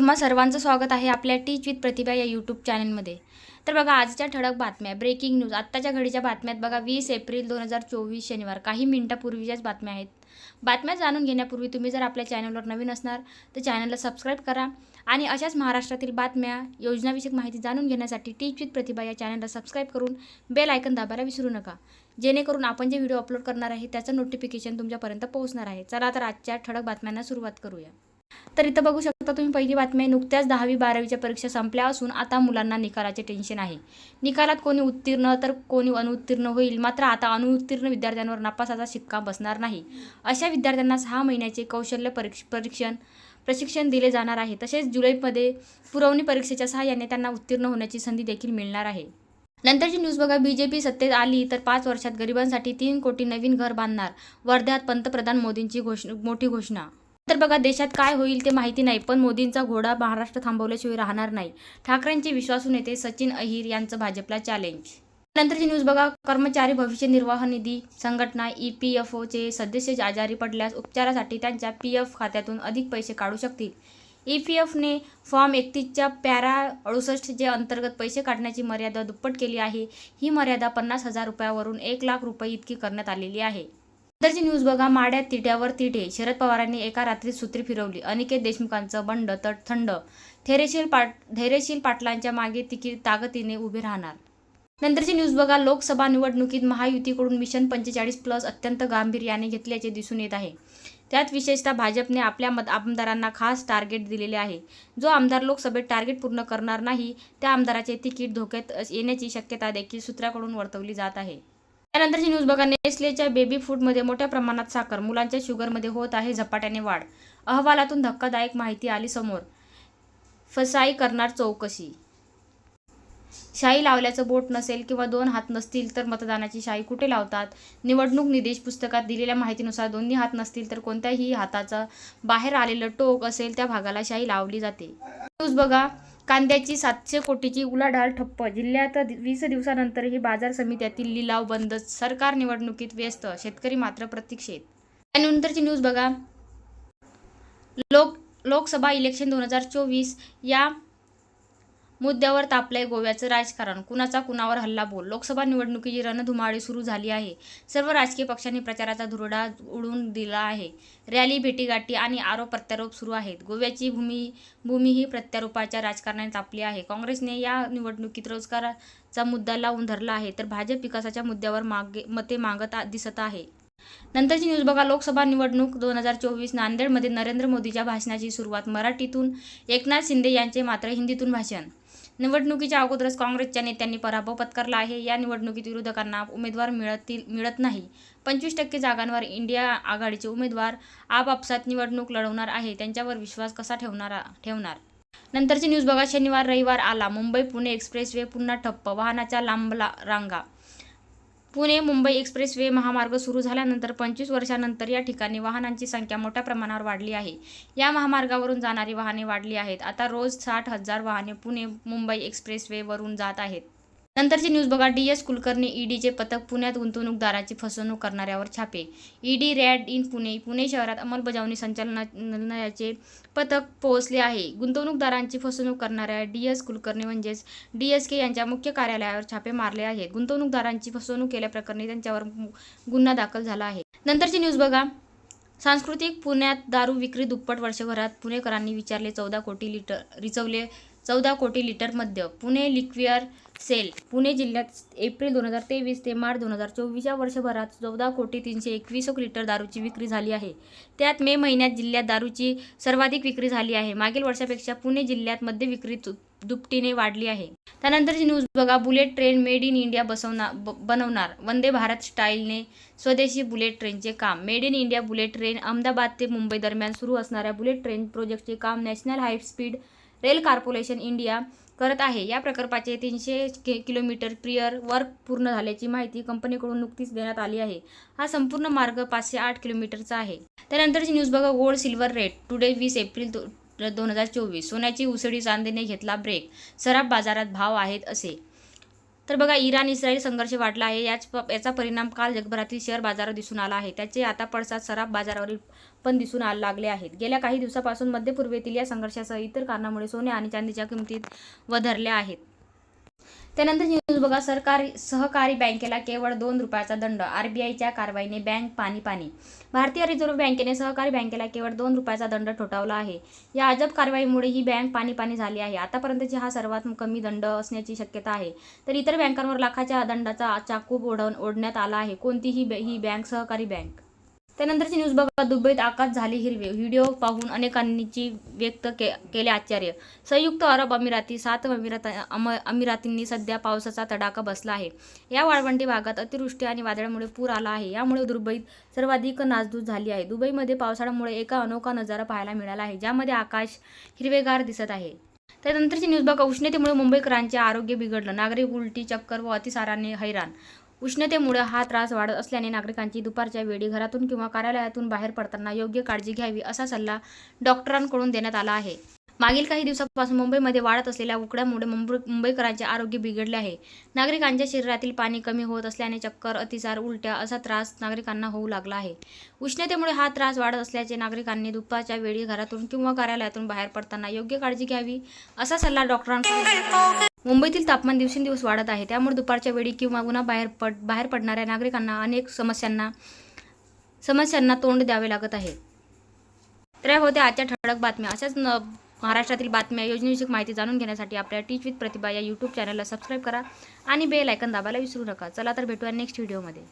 तुम्हा सर्वांचं स्वागत आहे आपल्या टीच विथ प्रतिभा या यूट्यूब चॅनलमध्ये तर बघा आजच्या ठळक बातम्या ब्रेकिंग न्यूज आत्ताच्या घडीच्या बातम्यात बघा वीस एप्रिल दोन हजार चोवीस शनिवार. काही मिनिटापूर्वीच्याच बातम्या आहेत. बातम्या जाणून घेण्यापूर्वी तुम्ही जर आपल्या चॅनलवर नवीन असणार तर चॅनलला सबस्क्राईब करा आणि अशाच महाराष्ट्रातील बातम्या योजनाविषयक माहिती जाणून घेण्यासाठी टीच विथ प्रतिभा या चॅनलला सबस्क्राईब करून बेल आयकन दाबायला विसरू नका. जेणेकरून आपण जे व्हिडिओ अपलोड करणार आहे त्याचं नोटिफिकेशन तुमच्यापर्यंत पोहोचणार आहे. चला तर आजच्या ठळक बातम्यांना सुरुवात करूया. तर इथं बघू शकता तुम्ही पहिली बातमी आहे नुकत्याच दहावी बारावीच्या परीक्षा संपल्या असून आता मुलांना निकालाचे टेन्शन आहे. निकालात कोणी उत्तीर्ण तर कोणी अनुत्तीर्ण होईल. मात्र आता अनुत्तीर्ण विद्यार्थ्यांवर नापासाचा शिक्का बसणार नाही. अशा विद्यार्थ्यांना सहा महिन्याचे कौशल्य परीक्ष परीक्षण प्रशिक्षण दिले जाणार आहे. तसेच जुलैमध्ये पुरवणी परीक्षेच्या सहाय्याने त्यांना उत्तीर्ण होण्याची संधी देखील मिळणार आहे. नंतरची न्यूज बघा. बी जे पी सत्तेत आली तर पाच वर्षात गरिबांसाठी तीन कोटी नवीन घर बांधणार वर्ध्यात पंतप्रधान मोदींची घोषणा मोठी घोषणा. तर बघा देशात काय होईल ते माहिती नाही पण मोदींचा घोडा महाराष्ट्र थांबवल्याशिवाय राहणार नाही. ठाकरेंचे विश्वासू नेते सचिन अहिर यांचं भाजपला चॅलेंज नंतरची न्यूज बघा कर्मचारी भविष्य निर्वाह निधी संघटना ई पी एफ ओचे सदस्य आजारी पडल्यास उपचारासाठी त्यांच्या पी एफ खात्यातून अधिक पैसे काढू शकतील. ई पी एफने फॉर्म एकतीसच्या पॅरा अडुसष्ट जे अंतर्गत पैसे काढण्याची मर्यादा दुप्पट केली आहे ही मर्यादा पन्नास हजार रुपयावरून एक लाख रुपये इतकी करण्यात आलेली आहे. नंतरची न्यूज बघा माड्यात तिट्यावर तिटे शरद पवारांनी एका रात्रीत सूत्री फिरवली. अनिकेत देशमुखांचं बंड तर थंड. धैर्यशील पाट धैर्यशील पाटलांच्या मागे तिकीट ताकदीने उभे राहणार. नंतरची न्यूज बघा लोकसभा निवडणुकीत महायुतीकडून मिशन पंचेचाळीस प्लस अत्यंत गांभीर्याने घेतल्याचे दिसून येत आहे. त्यात विशेषतः भाजपने आपल्या मत आमदारांना खास टार्गेट दिलेले आहे. जो आमदार लोकसभेत टार्गेट पूर्ण करणार नाही त्या आमदाराचे तिकीट धोक्यात येण्याची शक्यता देखील सूत्राकडून वर्तवली जात आहे. त्यानंतरची न्यूज बघा नेस्लेच्या बेबी फूडमध्ये मोठ्या प्रमाणात साखर मुलांच्या शुगरमध्ये होत आहे झपाट्याने वाढ. अहवालातून धक्कादायक माहिती आली समोर. फसाई करणार चौकशी. शाई लावल्याचं बोट नसेल किंवा दोन हात नसतील तर मतदानाची शाई कुठे लावतात? निवडणूक निदेश पुस्तकात दिलेल्या माहितीनुसार दोन्ही हात नसतील तर कोणत्याही हाताचं बाहेर आलेलं टोक असेल त्या भागाला शाई लावली जाते. न्यूज बघा कांद्याची सातशे कोटीची उलाढाल ठप्प. जिल्ह्यात वीस दिवसानंतरही बाजार समित्यातील लिलाव बंद सरकार निवडणुकीत व्यस्त शेतकरी मात्र प्रतीक्षेत. त्यानंतरची न्यूज बघा. लोक लोकसभा इलेक्शन दोन हजार चोवीस या मुद्द्यावर तापलंय गोव्याचं राजकारण. कुणाचा कुणावर हल्ला बोल? लोकसभा निवडणुकीची रणधुमाळी सुरू झाली आहे. सर्व राजकीय पक्षांनी प्रचाराचा धुरडा उडून दिला आहे. रॅली भेटीगाठी आणि आरोप प्रत्यारोप सुरू आहेत. गोव्याची भूमी भूमी ही प्रत्यारोपाच्या राजकारणाने तापली आहे. काँग्रेसने या निवडणुकीत रोजगाराचा मुद्दा लावून धरला आहे तर भाजप विकासाच्या मुद्द्यावर मागे मते मागत दिसत आहे. नंतरची न्यूज बघा. लोकसभा निवडणूक दोन हजार चोवीस नांदेडमध्ये नरेंद्र मोदीच्या भाषणाची सुरुवात. मराठीतून एकनाथ शिंदे यांचे मात्र हिंदीतून भाषण निवडणुकीच्या अगोदरच काँग्रेसच्या नेत्यांनी पराभव पत्करला आहे. या निवडणुकीत विरोधकांना उमेदवार मिळतील मिळत नाही. पंचवीस टक्के जागांवर इंडिया आघाडीचे उमेदवार आपापसात निवडणूक लढवणार आहे. त्यांच्यावर विश्वास कसा ठेवणार ठेवणार? नंतरची न्यूज बघा. शनिवार रविवार आला. मुंबई पुणे एक्सप्रेस वे पुन्हा ठप्प. वाहनाच्या लांबला रांगा पुणे मुंबई एक्सप्रेस वे महामार्ग सुरू झाल्यानंतर पंचवीस वर्षानंतर या ठिकाणी वाहनांची संख्या मोठ्या प्रमाणावर वाढली आहे. या महामार्गावरून जाणारी वाहने वाढली आहेत. आता रोज साठ हजार वाहने पुणे मुंबई एक्सप्रेस वेवरून जात आहेत. नंतरची न्यूज बघा. डी एस कुलकर्णी ईडीचे पथक पुण्यात गुंतवणूकदाराची फसवणूक करणाऱ्यावर छापे. ED raid in Pune. Pune शहरात अंमलबजावणी संचालनालयाचे पथक पोहोचले आहे. गुंतवणूकदारांची फसवणूक करणाऱ्या डी एस कुलकर्णी म्हणजेच डी एस के यांच्या मुख्य कार्यालयावर छापे मारले आहेत. गुंतवणूकदारांची फसवणूक केल्याप्रकरणी त्यांच्यावर गुन्हा दाखल झाला आहे. नंतरची न्यूज बघा. सांस्कृतिक पुण्यात दारू विक्री दुप्पट वर्षभरात पुणेकरांनी विचारले चौदा कोटी लिटर रिचवले चौदा कोटी लिटर मद्य. पुणे लिक्विअर सेल. पुणे जिल्ह्यात एप्रिल दोन हजार तेवीस ते मार्च दोन हजार चोवीसच्या वर्षभरात चौदा कोटी तीनशे एकवीस लिटर दारूची विक्री झाली आहे. त्यात मे महिन्यात जिल्ह्यात दारूची सर्वाधिक विक्री झाली आहे. मागील वर्षापेक्षा पुणे जिल्ह्यात मद्य विक्री दु- दुपटीने वाढली आहे. त्यानंतरची न्यूज बघा bullet train made in India बसवणार बनवणार. वंदे भारत स्टाईलने स्वदेशी बुलेट ट्रेनचे काम. Made in India bullet train Ahmedabad ते मुंबई दरम्यान सुरू असणाऱ्या बुलेट ट्रेन प्रोजेक्टचे काम national high speed rail corporation India करत आहे. या प्रकल्पाचे तीनशे कि किलोमीटर प्रियर वर्क पूर्ण झाल्याची माहिती कंपनीकडून नुकतीच देण्यात आली आहे. हा संपूर्ण मार्ग पाचशे आठ किलोमीटरचा आहे. त्यानंतरची न्यूज बघा गोल्ड सिल्वर रेट टुडे वीस एप्रिल दोन हजार चोवीस. सोन्याची उसळी चांदीने घेतला ब्रेक सराफ बाजारात भाव आहेत असे. तर बघा इराण इस्रायल संघर्ष वाढला आहे. याच प- याचा परिणाम काल जगभरातील शेअर बाजारावर दिसून आला आहे. त्याचे आता पडसाद सराफ बाजारावरील पण दिसून आ लागले आहेत. गेल्या काही दिवसापासून मध्य पूर्वेतील या संघर्षासह इतर कारणामुळे सोने आणि चांदीच्या किमतीत वधरल्या आहेत. त्यानंतर न्यूज बघा सरकारी सहकारी बँकेला केवळ दोन रुपयाचा दंड आरबीआयच्या कारवाईने बँक पाणी पाणी. भारतीय रिझर्व्ह बँकेने सहकारी बँकेला केवळ दोन रुपयाचा दंड ठोठावला आहे. या अजब कारवाईमुळे ही बँक पाणी पाणी झाली आहे. आतापर्यंतची हा सर्वात कमी दंड असण्याची शक्यता आहे. तर इतर बँकांवर लाखाच्या दंडाचा चाकूप ओढ ओढण्यात आला आहे. कोणतीही ही बँक सहकारी बँक. त्यानंतरची न्यूज बघा दुबईत आकाश झाले हिरवे. व्हिडिओ पाहून अनेकांची व्यक्त के केले आश्चर्य. संयुक्त अरब अमिराती सात अमिरात अम अमिरातींनी सध्या पावसाचा तडाखा बसला आहे. या वाळवंटी भागात अतिवृष्टी आणि वादळामुळे पूर आला आहे. यामुळे दुबईत सर्वाधिक नासधूस झाली आहे. दुबईमध्ये पावसाळ्यामुळे एका अनोखा नजारा पाहायला मिळाला आहे ज्यामध्ये आकाश हिरवेगार दिसत आहे. त्यानंतरची न्यूज बघा उष्णतेमुळे मुंबईकरांचे आरोग्य बिघडलं. नागरिक उलटी चक्कर व अतिसाराने हैराण. उष्णतेमुळे हा त्रास वाढत असल्याने नागरिकांची दुपारच्या वेळी घरातून किंवा कार्यालयातून बाहेर पडताना योग्य काळजी घ्यावी असा सल्ला डॉक्टरांकडून देण्यात आला आहे. मागील काही दिवसांपासून मुंबईमध्ये वाढत असलेल्या उकड्यामुळे मुंबई मुंबईकरांचे आरोग्य बिघडले आहे. नागरिकांच्या शरीरातील पाणी कमी होत असल्याने चक्कर अतिसार उलट्या असा त्रास नागरिकांना होऊ लागला आहे. उष्णतेमुळे हा त्रास वाढत असल्याचे नागरिकांनी दुपारच्या वेळी घरातून किंवा कार्यालयातून बाहेर पडताना योग्य काळजी घ्यावी असा सल्ला डॉक्टरांकडून मुंबईतील तापमान दिवसेंदिवस वाढत आहे. त्यामुळे दुपारच्या वेळी किंवा उन्हा बाहेर पड बाहेर पडणाऱ्या नागरिकांना अनेक समस्यांना समस्यांना तोंड द्यावे लागत आहे. तर होत्या आजच्या ठळक बातम्या. अशाच न महाराष्ट्रातील बातम्या योजनेविषयक माहिती जाणून घेण्यासाठी आपल्या टीच विथ प्रतिभा या यूट्यूब चॅनलला सबस्क्राईब करा आणि बेल आयकन दाबायला विसरू नका. चला तर भेटूया नेक्स्ट व्हिडिओमध्ये